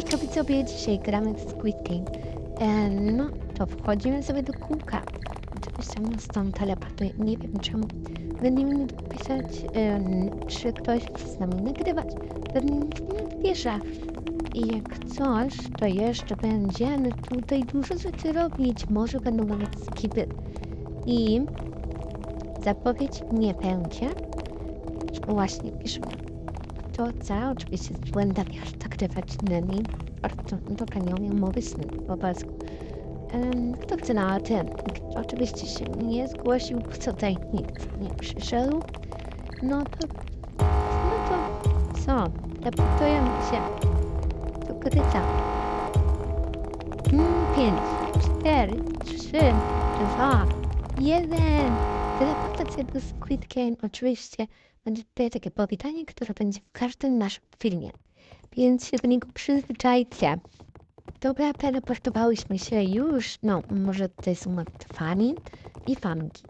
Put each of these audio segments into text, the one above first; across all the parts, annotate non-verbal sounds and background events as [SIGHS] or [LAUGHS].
Hejka widzowie, dzisiaj gramy w Squid Game. No, to wchodzimy sobie do kółka. Oczywiście nas tam teleportuje, nie wiem czemu. Będziemy pisać, czy ktoś chce z nami nagrywać. Pewnie nikt nie odbierze. I jak coś, to jeszcze będziemy tutaj dużo rzeczy robić. Może będą nawet skipy. I zapowiedź nie będzie. Właśnie, piszmy co? Oczywiście z błędami artykulatywnymi. Bardzo, dobra, nie umiem sny po polsku. Em, Kto chce na tym? Oczywiście się nie zgłosił, tutaj nikt nie przyszedł. No to... No to co? Deputujemy się do kryta. Mm, pięć, cztery, trzy, dwa, jeden. Teleportacja do Squid Game oczywiście będzie tutaj takie powitanie, które będzie w każdym naszym filmie. Więc się do niego przyzwyczajcie. Dobra, teleportowałyśmy się już. No, może tutaj są fani i fanki.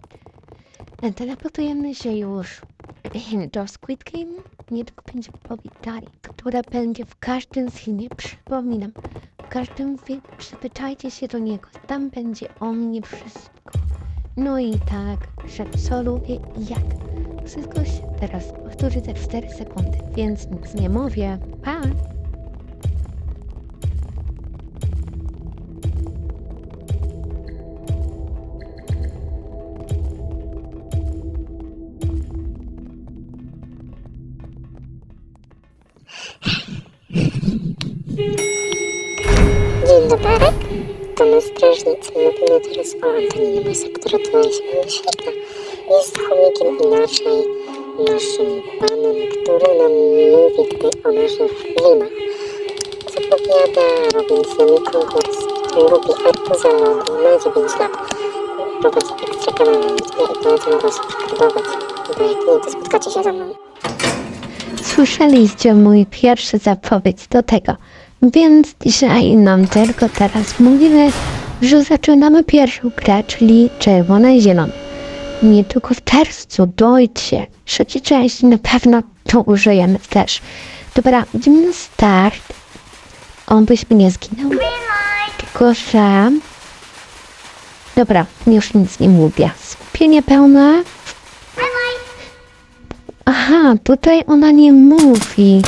E, Teleportujemy się już [CLEARS THROAT] do Squid Game. Niedługo będzie powitanie, które będzie w każdym filmie. Przypominam, w każdym filmie przyzwyczajcie się do niego. Tam będzie o mnie wszystko. No i tak, że co lubię i jak. Wszystko się teraz powtórzy za 4 sekundy, więc nic nie mówię. Pa! Dzień dobry. To my strażnicy. Mówimy teraz o Antoninie Mesa, która tutaj się nam wyświetla. Jest chomikiem inaczej naszym panem, który nam mówi tutaj o naszych filmach. Zapowiada, nami konkurs. Lubi artyzanowi, ma 9 lat. Prowadzi ekstra kanał i polecam go subskrybować. Bo jak nie, to spotkacie się ze mną. Słyszeliście mój pierwszy zapowiedź do tego, więc dzisiaj nam tylko teraz mówimy, że zaczynamy pierwszą grę, czyli czerwone i zielone. Nie tylko w czerwcu, dojdzie. Trzeciej części na pewno to użyjemy też. Dobra, idziemy na start. On byśmy nie zginął. Tylko, że... Dobra, już nic nie mówię. Skupienie pełne. Aha, tutaj ona nie mówi.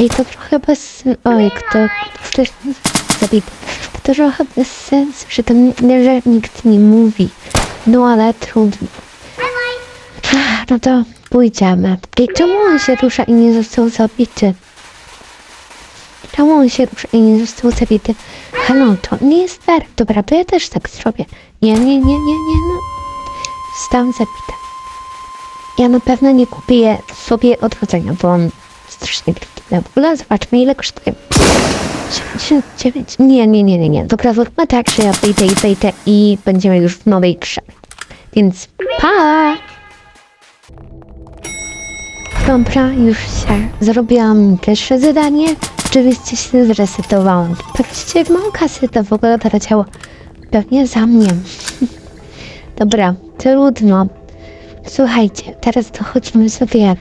Ej, to trochę bez... Oj, kto wcześniej zabity. To trochę bez sensu, że tam że nikt nie mówi. No ale trudno. No to pójdziemy. Ej, czemu on się rusza i nie został zabity? Czemu on się rusza i nie został zabity? Halo, to nie jest fair. Dobra, to ja też tak zrobię. Nie, nie, nie, nie, nie, no. Zostałem zabity. Ja na pewno nie kupię sobie odchodzenia, bo on strasznie brzydki. W ogóle zobaczmy ile kosztuje. 79. Nie, nie, nie, nie, nie. Dobra, zróbmy tak, że ja wyjdę i wejdę i będziemy już w nowej grze. Więc pa! Dobra, już się zrobiłam pierwsze zadanie. Oczywiście się zresetowałam. Patrzcie, mam kasy, to w ogóle poleciało pewnie za mnie. [LAUGHS] Dobra, trudno. Słuchajcie, teraz dochodzimy sobie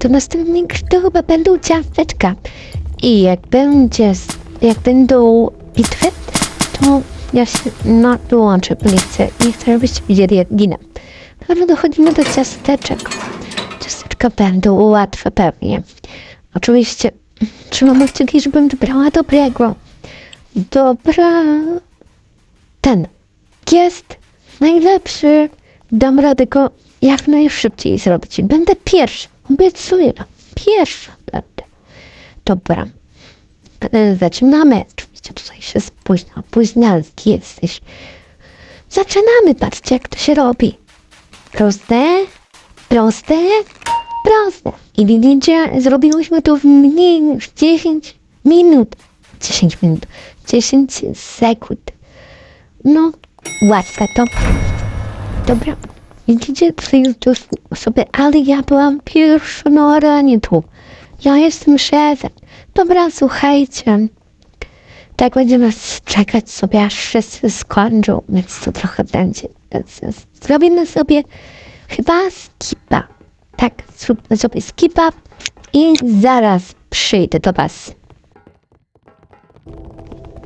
do następnej gry, to chyba będą ciasteczka. I jak będzie, s- jak będą bitwy, to ja się no, dołączę, bo nie chcę, nie chcę, jak ginę. Dobra, dochodzimy do ciasteczek. Ciasteczka będą łatwe pewnie. Oczywiście trzymam kciuki, żebym wybrała dobrego. Dobra. Ten jest najlepszy. Dam radę go jak najszybciej zrobić. Będę pierwszy. Obiecuję. Pierwszy będę. Dobra. Zaczynamy. Oczywiście tutaj się spóźnia. Późnialski jesteś. Zaczynamy. Patrzcie, jak to się robi. Proste, proste, proste. I widzicie, zrobiłyśmy to w mniej niż 10 minut. 10 minut. 10 sekund. No, łatwe to. Dobra. Widzicie, tutaj jest dużo osoby, ale ja byłam tu. Ja jestem szefem. Dobra, słuchajcie. Tak będziemy czekać sobie, aż wszyscy skończą, więc to trochę będzie. Zrobimy sobie chyba skipa. Tak, zróbmy sobie skipa i zaraz przyjdę do was.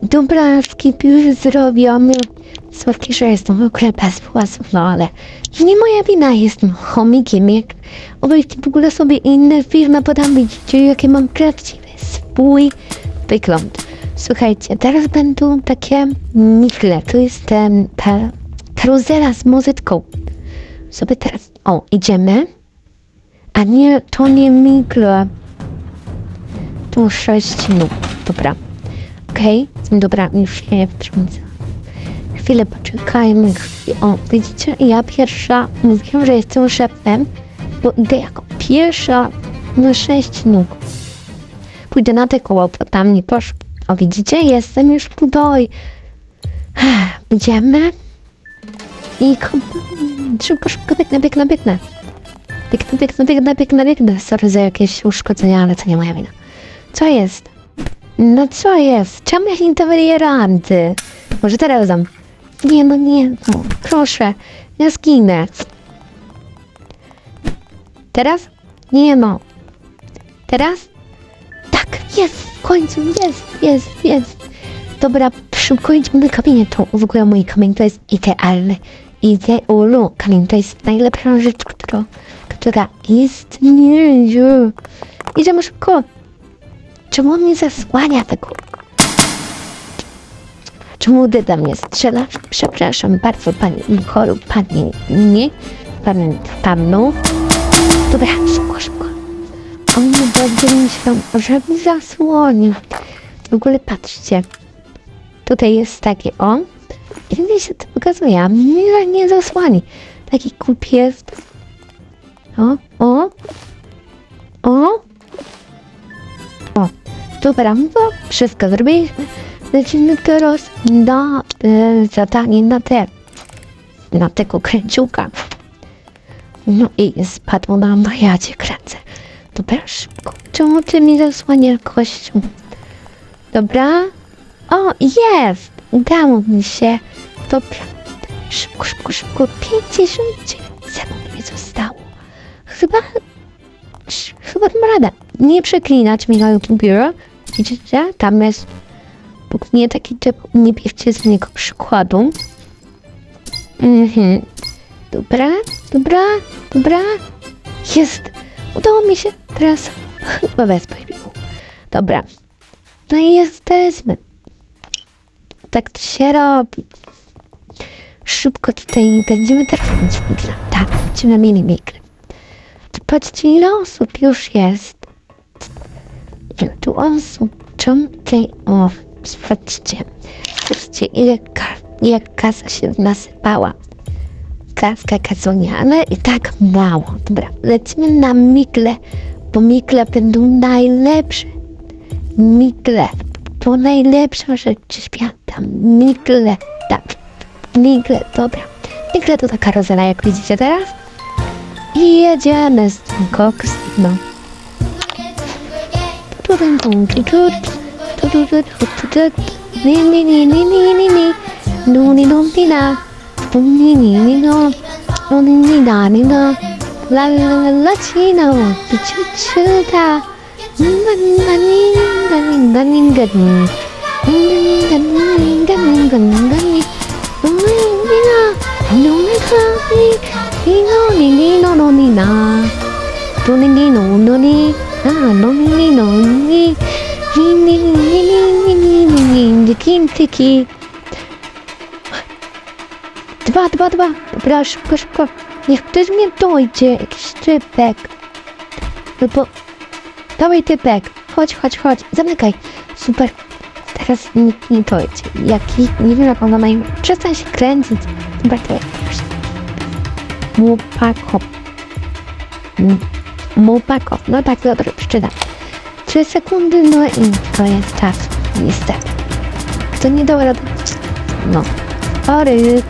Dobra, skip już zrobiony. Słodki, że jestem w ogóle bez włosów, no ale nie moja wina, jestem chomikiem. Jak obejrzycie w ogóle sobie inne filmy, potem widzicie, jakie mam prawdziwy swój wygląd. Słuchajcie, teraz będą takie mifle. Tu jest em, ta karuzela z muzyką. Sobie teraz, o, idziemy. A nie, to nie migle. Tu sześć nóg. Dobra. Okej, dobra, już się wtrącę. Chwilę poczekajmy. O, widzicie, ja pierwsza mówiłam, że jestem szefem, bo idę jako pierwsza na sześć nóg. Pójdę na te koło, bo tam nie poszło. O, widzicie, jestem już tutaj. [SIGHS] Idziemy. I szybko, szybko biegnę, biegnę, biegnę. Biegnę, biegnę, biegnę, biegnę, biegnę. Sorry za jakieś uszkodzenia, ale to nie moja wina. Co jest? No co jest? Czemu ja interwenuję ranty? Może teraz dam. Nie, no nie, no, proszę. Ja zginę. Teraz? Nie no. Teraz? Jest, w końcu, jest, jest, jest. Dobra, szybko na kamienie. To w ogóle mój kamień to jest idealny. Ideolo. Kamień to jest najlepsza rzecz, która, która istnieje. Idziemy szybko. Czemu on mnie zasłania tego? Czemu Dyda mnie strzela? Przepraszam bardzo, pani Nikolu, pani nie, pan, panu. Dobra, szybko, szybko. On będzie myślał, że mi zasłonił. W ogóle patrzcie. Tutaj jest takie o. I mnie się to pokazuje, a mnie nie zasłani. Taki kup jest. O, o. O. O. Dobra, no wszystko zrobiliśmy. Lecimy teraz na e, zadanie na te, na tego kręciuka. No i spadło nam na jadzie kręcę. Dobra, szybko. Czemu ty mi zasłaniasz kościół? Dobra. O, jest! Udało mi się. Dobra. Szybko, szybko, szybko. 59 sekund mi zostało. Chyba... Chyba dam radę. Nie przeklinać mi na YouTubie. Widzicie? Tam jest... Bóg nie taki typ. Nie bierzcie z niego przykładu. Mhm. Dobra, dobra, dobra. Jest. Udało mi się. Teraz chyba bez pośpiechu. Dobra. No i jesteśmy. Tak to się robi. Szybko tutaj będziemy teraz mieć Tak, będziemy mieli mikry. Patrzcie ile osób już jest. Tu osób? Czemu tutaj... O, patrzcie. Patrzcie ile, ka ile kasa się nasypała. Kaska kasonia, ale i tak mało. Dobra, lecimy na mikle, bo mikle będą najlepsze. Mikle. To najlepsza rzecz świata. Mikle. Tak. Mikle, dobra. Mikle to ta karuzela, jak widzicie teraz. I jedziemy z tym koks. No. Tu, tu, tu, tu, tu. Tu, tu, tu, tu, tu, tu. Ni, ni, 鲁尼鲁尼呢鲁尼尼哪里呢啦啦啦啦啦呢去哪我的球球尼尼鲁尼嘎尼，嘎尼，嗡尼嘎尼，嘎尼嘎尼，嘎尼，嗡尼尼哥，嗡尼嘎尼，尼尼尼尼，嗡尼尼，嗡尼，尼尼尼尼，尼尼尼尼，叽叽叽叽 Dwa, dwa, dwa. Dobra, szybko, szybko. Niech ktoś mnie dojdzie. Jakiś szczypek. No bo Dawaj typek, chodź, chodź, chodź, zamykaj. Super. Teraz nikt nie dojdzie. Jaki, nie wiem jak ona ma. Przestań się kręcić. Dobra, to jakoś. Mupako. Mupako. No tak, dobrze, przeczytam. Trzy sekundy, no i to jest czas. Niestety. Kto nie dał rady? No. Sorry.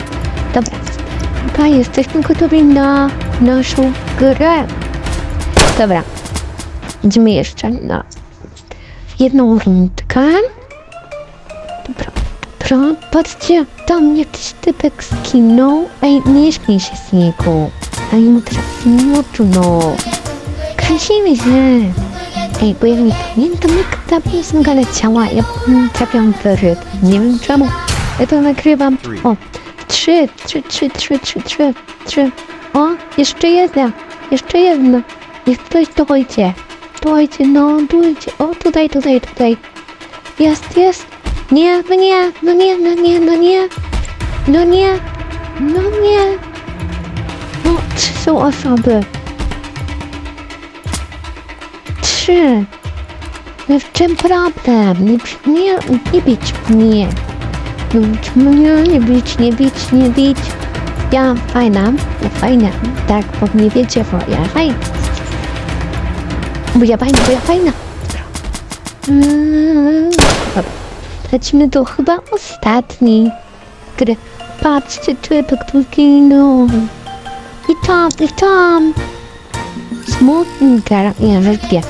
Dobra. Jesteśmy gotowi na naszą grę. Dobra. Idziemy jeszcze na jedną rundkę. Dobra, dobra, patrzcie, tam jakiś typek skinął. Ej, nie śmiej się z niego. Daj mu teraz smutno. Kręcimy się. Ej, bo ja nie pamiętam jak ta piosenka leciała. Ja trafiam w rytm. Nie wiem czemu. Ja to nagrywam. O, trzy, trzy, trzy, trzy, trzy, trzy, trzy. O, jeszcze jedna. Jeszcze jedna. Niech ktoś dojdzie. Dojdzie, no, dojdzie. O, tutaj, tutaj, tutaj. Jest, jest. Nie, no nie, no nie, no nie, no nie. No nie, no nie. No, trzy są osoby. Trzy. No w czym problem? Nie, nie, nie bić mnie. Nie bić mnie, nie bić, nie bić, nie bić. Ja fajna, ja fajna. Tak, bo mnie wiecie, bo ja fajna. Bo ja fajna, bo ja fajna. Dobra. Lecimy do chyba ostatni gry. Patrzcie, typek tu zginął. I tam, i tam. Smutny gara, nie, żartuję.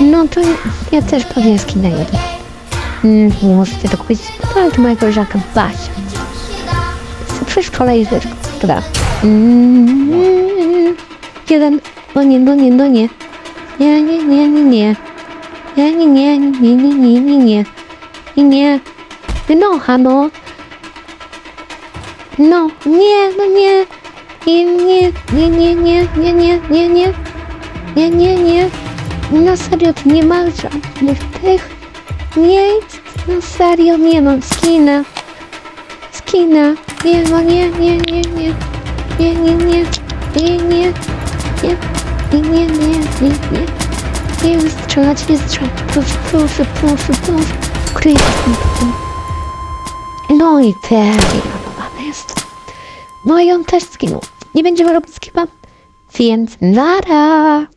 No to ja też pewnie jeden. Mm, możecie to kupić z mojego koleżanka Basia. Przedszkola i rzecz. Dobra. Jeden. No nie, no nie, no nie. Nie, nie, nie, nie, nie. Nie, nie, nie, nie, nie, nie, nie, nie. I nie. No, hano. No, nie, no nie. I nie, nie, nie, nie, nie, nie, nie, nie. Nie, nie, nie. Na serio, to nie ma żadnych tych miejsc na serio, nie mam skina. Skina. Nie, no nie, nie, nie, nie. Nie, nie, nie. Nie, nie. Nie, nie, nie, nie, nie, nie. Nie wystrzelać, nie strzelać. Proszę, proszę, proszę, proszę. Kryj No i pewnie jest. No i on też zginął. Nie będziemy robić skipa, więc nara.